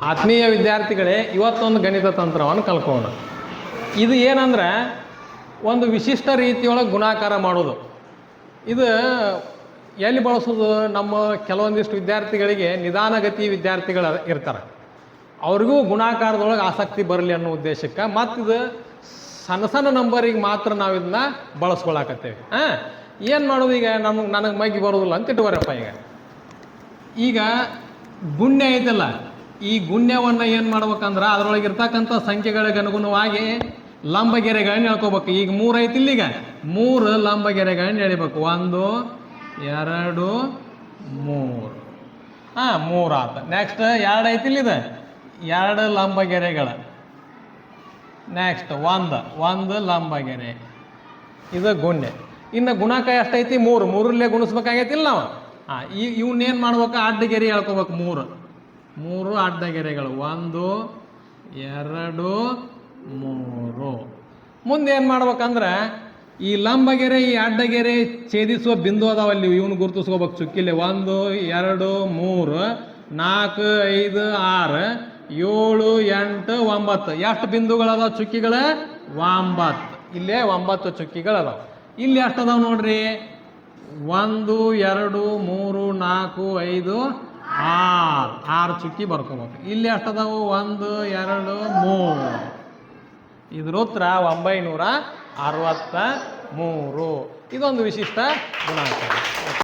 ಆತ್ಮೀಯ ವಿದ್ಯಾರ್ಥಿಗಳೇ, ಇವತ್ತೊಂದು ಗಣಿತ ತಂತ್ರವನ್ನು ಕಲ್ಕೋಣ ಇದು ಏನಂದ್ರೆ, ಒಂದು ವಿಶಿಷ್ಟ ರೀತಿಯೊಳಗೆ ಗುಣಾಕಾರ ಮಾಡೋದು. ಇದು ಎಲ್ಲಿ ಬಳಸೋದು? ನಮ್ಮ ಕೆಲವೊಂದಿಷ್ಟು ವಿದ್ಯಾರ್ಥಿಗಳಿಗೆ ನಿಧಾನಗತಿ ವಿದ್ಯಾರ್ಥಿಗಳು ಇರ್ತಾರೆ. ಅವ್ರಿಗೂ ಗುಣಾಕಾರದೊಳಗೆ ಆಸಕ್ತಿ ಬರಲಿ ಅನ್ನೋ ಉದ್ದೇಶಕ್ಕೆ ಮತ್ತು ಇದು ಸಣ್ಣ ಸಣ್ಣ ನಂಬರಿಗೆ ಮಾತ್ರ ನಾವು ಇದನ್ನ ಬಳಸ್ಕೊಳಕತ್ತೇವೆ. ಹಾಂ ಏನು ಮಾಡೋದು ಈಗ? ನಮಗೆ ನನಗೆ ಮಗ್ಗಿ ಬರೋದಿಲ್ಲ ಅಂತ ಇಟ್ಕೋರಪ್ಪ ಈಗ. ಈಗ ಗುಣ್ಯ ಐತಲ್ಲ ಈ ಗುಣ್ಯವನ್ನು ಏನು ಮಾಡ್ಬೇಕಂದ್ರೆ ಅದರೊಳಗೆ ಇರ್ತಕ್ಕಂಥ ಸಂಖ್ಯೆಗಳಿಗೆ ಅನುಗುಣವಾಗಿ ಲಂಬಗೆರೆಗಳನ್ನ ಎಳ್ಕೋಬೇಕು ಈಗ ಮೂರು ಐತಿ ಇಲ್ಲಿಗ. ಮೂರು ಲಂಬಗೆರೆಗಳನ್ನ ಎಳಿಬೇಕು. ಒಂದು, ಎರಡು, ಮೂರು. ಹಾಂ, ಮೂರು ಆತ. ನೆಕ್ಸ್ಟ್ ಎರಡು ಐತಿ ಇಲ್ಲಿದೆ ಎರಡು ಲಂಬಗೆರೆಗಳ. ನೆಕ್ಸ್ಟ್ ಒಂದು ಒಂದು ಲಂಬಗೆರೆ. ಇದು ಗುಣ್ಯ. ಇನ್ನು ಗುಣಕ ಎಷ್ಟೈತಿ? ಮೂರು. ಮೂರಲ್ಲೇ ಗುಣಿಸ್ಬೇಕಾಗೈತಿಲ್ಲ ನಾವು? ಹಾಂ, ಈ ಇವನ್ನೇನು ಮಾಡ್ಬೇಕು? ಅಡ್ಡಗೆರೆ ಹೇಳ್ಕೊಬೇಕು ಮೂರು. ಮೂರು ಅಡ್ಡಗೆರೆಗಳು. ಒಂದು, ಎರಡು, ಮೂರು. ಮುಂದೆ ಏನು ಮಾಡ್ಬೇಕಂದ್ರೆ, ಈ ಲಂಬಗೆರೆ, ಈ ಅಡ್ಡಗೆರೆ ಛೇದಿಸುವ ಬಿಂದು ಅದಾವಲ್ಲಿ ಇವನು ಗುರುತಿಸ್ಕೋಬೇಕು ಚುಕ್ಕಿಲೆ ಒಂದು, ಎರಡು, ಮೂರು, ನಾಲ್ಕು, ಐದು, ಆರು, ಏಳು, ಎಂಟು, ಒಂಬತ್ತು. ಎಷ್ಟು ಬಿಂದುಗಳದಾವ ಚುಕ್ಕಿಗಳ? ಒಂಬತ್ತು. ಇಲ್ಲೇ ಒಂಬತ್ತು ಚುಕ್ಕಿಗಳದಾವ. ಇಲ್ಲಿ ಎಷ್ಟು ಅದಾವ ನೋಡ್ರಿ? ಒಂದು, ಎರಡು, ಮೂರು, ನಾಲ್ಕು, ಐದು ಆರು ಆರು ಚುಕ್ಕಿ ಬರ್ಕೋಬೇಕು. ಇಲ್ಲಿ ಎಷ್ಟು ಅದಾವು ಒಂದು, ಎರಡು, ಮೂರು. ಇದ್ರ ಉತ್ತರ ಒಂಬೈನೂರ ಅರವತ್ತ ಮೂರು. ಇದೊಂದು ವಿಶಿಷ್ಟ ಗುಣಾಂಕ.